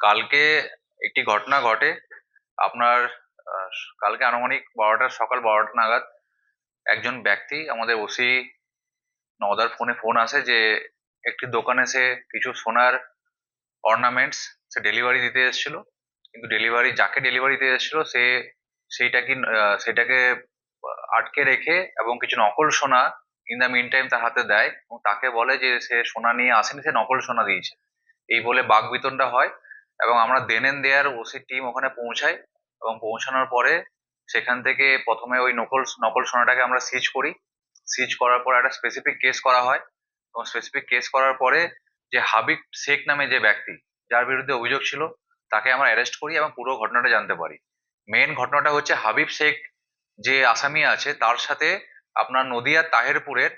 কালকে একটি ঘটনা ঘটে। আপনার কালকে আনুমানিক বারোটা, সকাল বারোটা নাগাদ একজন ব্যক্তি, আমাদের ওসি নদার ফোনে ফোন আসে যে, একটি দোকানে সে কিছু সোনার অর্নামেন্টস সে ডেলিভারি দিতে এসেছিল। কিন্তু ডেলিভারি যাকে ডেলিভারি দিতে এসেছিল, সে সেইটা কি সেটাকে আটকে রেখে এবং কিছু নকল সোনা ইন দ্য মিন টাইম তার হাতে দেয় এবং তাকে বলে যে, সে সোনা নিয়ে আসেনি, সে নকল সোনা দিয়েছে। এই বলে বাক বিতণ্ডা হয়। এবং আমরা দেনেন দেয়ার ওসি টিম ওখানে পৌঁছাই এবং পৌঁছানোর পরে সেখান থেকে প্রথমে ওই নকল নকল সোনাটাকে আমরা সিজ করি। সিজ করার পর একটা স্পেসিফিক কেস করা হয়। এবং স্পেসিফিক কেস করার পরে যে হাবিব শেখ নামে যে ব্যক্তি, যার বিরুদ্ধে অভিযোগ ছিল, তাকে আমরা অ্যারেস্ট করি এবং পুরো ঘটনাটা জানতে পারি। মেন ঘটনাটা হচ্ছে হাবিব শেখ যে আসামি আছে, তার সাথে আপনার নদিয়ার তাহেরপুরের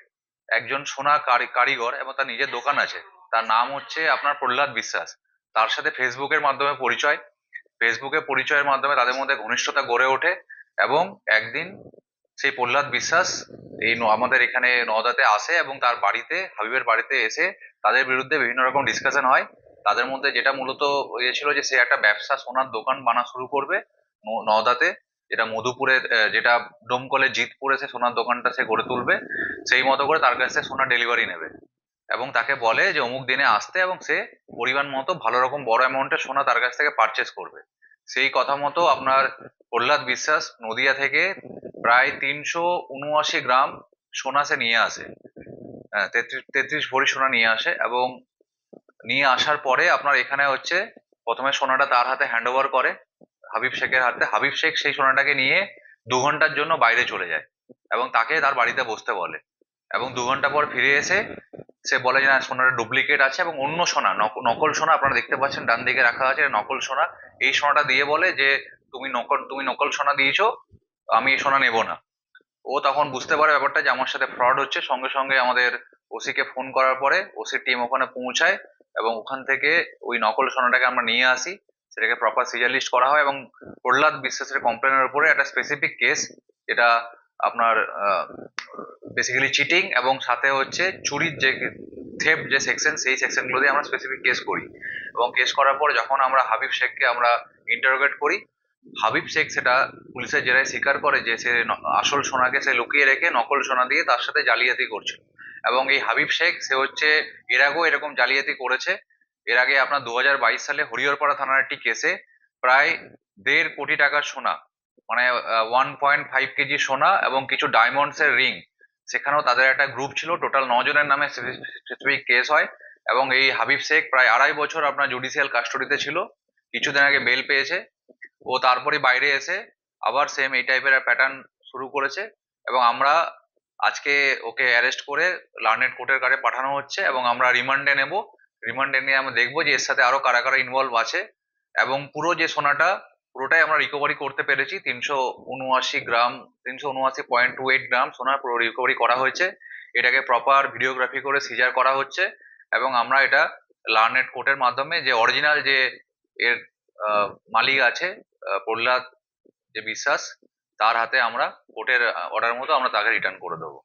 একজন সোনা কারি- কারিগর এবং তার নিজের দোকান আছে। তার নাম হচ্ছে আপনার প্রহ্লাদ বিশ্বাস। তার সাথে ফেসবুকের মাধ্যমে পরিচয়। ফেসবুকে পরিচয়ের মাধ্যমে তাদের মধ্যে ঘনিষ্ঠতা গড়ে ওঠে এবং একদিন সেই প্রহ্লাদ বিশ্বাস এই আমাদের এখানে নওদাতে আসে এবং তার বাড়িতে, হাবিবের বাড়িতে এসে তাদের বিরুদ্ধে বিভিন্ন রকম ডিসকাশন হয়। তাদের মধ্যে যেটা মূলত ইয়ে ছিল যে সে একটা ব্যবসা সোনার দোকান বানা শুরু করবে নওদাতে। যেটা মধুপুরে যেটা ডোমকলে জিতপুরে সে সোনার দোকানটা সে গড়ে তুলবে। সেই মতো করে তার কাছে সোনার ডেলিভারি নেবে। এবং তাকে বলে যে অমুক দিনে আসতে এবং সে পরিমাণ মতো ভালো রকম বড় অ্যামাউন্টের সোনা তার কাছ থেকে পারচেস করবে। সেই কথা মতো আপনার প্রহ্লাদ বিশ্বাস নদিয়া থেকে প্রায় তিনশো উনআশি গ্রাম সোনা সে নিয়ে আসে। হ্যাঁ, তেত্রিশ ভরি সোনা নিয়ে আসে এবং নিয়ে আসার পরে আপনার এখানে হচ্ছে প্রথমে সোনাটা তার হাতে হ্যান্ড ওভার করে। হাবিব শেখের হাতে হাবিব শেখ সেই সোনাটাকে নিয়ে দু ঘণ্টার জন্য বাইরে চলে যায় এবং তাকে তার বাড়িতে বসতে বলে এবং দু ঘণ্টা পর ফিরে এসে সে বলে যে না সোনাটা ডুপ্লিকেট আছে এবং অন্য সোনা, নক- নকল সোনা আপনারা দেখতে পাচ্ছেন, ডান দিকে রাখা আছে নকল সোনা। এই সোনাটা দিয়ে বলে যে, তুমি নকল তুমি নকল সোনা দিয়েছ, আমি এই সোনা নেব না। ও তখন বুঝতে পারে ব্যাপারটা যে আমার সাথে ফ্রড হচ্ছে। সঙ্গে সঙ্গে আমাদের ওসিকে ফোন করার পরে ওসির টিম ওখানে পৌঁছায় এবং ওখান থেকে ওই নকল সোনাটাকে আমরা নিয়ে আসি। সেটাকে প্রপার সিজার লিস্ট করা হয় এবং প্রহ্লাদ বিশ্বাসের কমপ্লেনের উপরে একটা স্পেসিফিক কেস যেটা আপনার বেসিক্যালি চিটিং এবং সাথে হচ্ছে চুরির যে থেপ যে সেকশন সেই সেকশনগুলো দিয়ে আমরা স্পেসিফিক কেস করি। এবং কেস করার পর যখন আমরা হাবিব শেখকে আমরা ইন্টারোগেট করি, হাবিব শেখ সেটা পুলিশের জেরায় স্বীকার করে যে সে আসল সোনাকে সে লুকিয়ে রেখে নকল সোনা দিয়ে তার সাথে জালিয়াতি করছিল। এবং এই হাবিব শেখ, সে হচ্ছে, এর আগেও এরকম জালিয়াতি করেছে। এর আগে আপনার দু হাজার বাইশ সালে হরিহরপাড়া থানার একটি কেসে প্রায় দেড় কোটি টাকার সোনা মানে ওয়ান পয়েন্ট ফাইভ কেজি সোনা এবং কিছু ডায়মন্ডস এর রিং সেখানেও তাদের একটা গ্রুপ ছিল টোটাল জনের নামে স্পেসিফিক কেস হয়। এবং এই হাবিব শেখ প্রায় আড়াই বছর আপনার জুডিশিয়াল কাস্টডিতে ছিল। কিছুদিন আগে বেল পেয়েছে। ও তারপরে বাইরে এসে আবার সেম এই টাইপের প্যাটার্ন শুরু করেছে। এবং আমরা আজকে ওকে অ্যারেস্ট করে লার্নেড কোর্টের কাছে পাঠানো হচ্ছে এবং আমরা রিমান্ডে নেব। রিমান্ডে নিয়ে আমরা দেখব যে এর সাথে আরও কারা কারা ইনভলভ আছে। এবং পুরো যে সোনাটা পুরোটাই আমরা রিকভারি করতে পেরেছি। তিনশো উনআশি গ্রাম, তিনশো উনআশি পয়েন্ট টু এইট গ্রাম সোনা পুরো রিকভারি করা হয়েছে। এটাকে প্রপার ভিডিওগ্রাফি করে সিজার করা হচ্ছে এবং আমরা এটা লার্নেট কোর্টের মাধ্যমে যে অরিজিনাল যে এর মালিক আছে প্রহ্লাদ যে বিশ্বাস, তার হাতে আমরা কোর্টের অর্ডার মতো আমরা তাকে রিটার্ন করে দেবো।